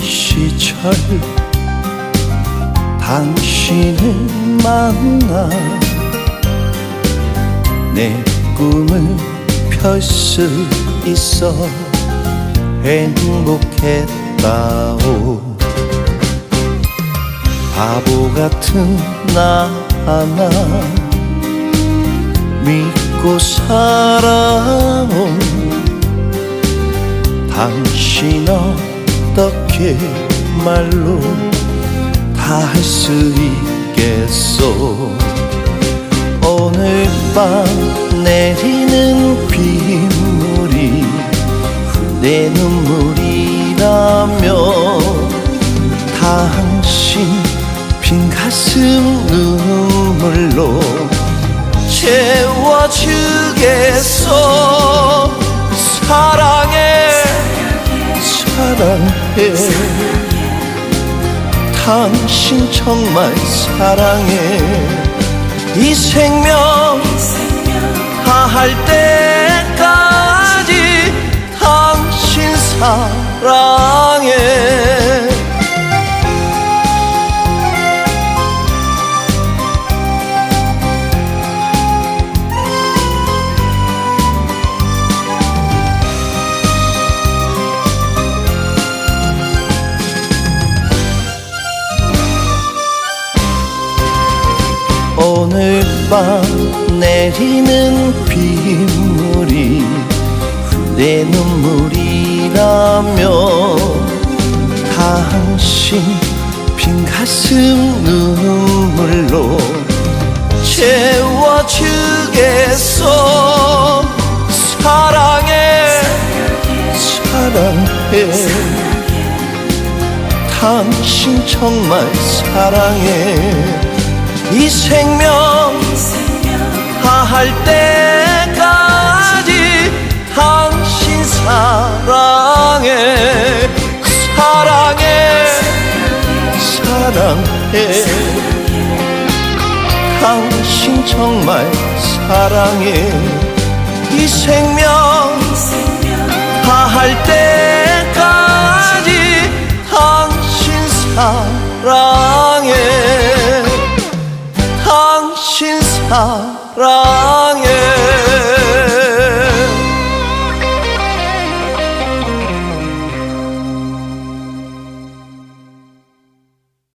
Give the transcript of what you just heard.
시절 당신을 만나 내 꿈을 펼 수 있어 행복했다오. 바보 같은 나 하나 믿고 살아온 당신 어떻게 말로 다 할 수 있겠소? 오늘 밤 내리는 빗물이 내 눈물이라며 당신 빈 가슴 눈물로 채워주겠소? 사랑해 사랑해. 당신 정말 사랑해. 이 생명 다할 때 밤 내리는 빗물이 내 눈물이라며 당신 빈 가슴 눈물로 채워주겠소. 사랑해. 사랑해. 당신 정말 사랑해. 이 생명 다 할 때까지 당신 사랑해 사랑해 사랑해. 당신 정말 사랑해. 이 생명 다 할 때까지 당신 사랑해. 당신 사랑해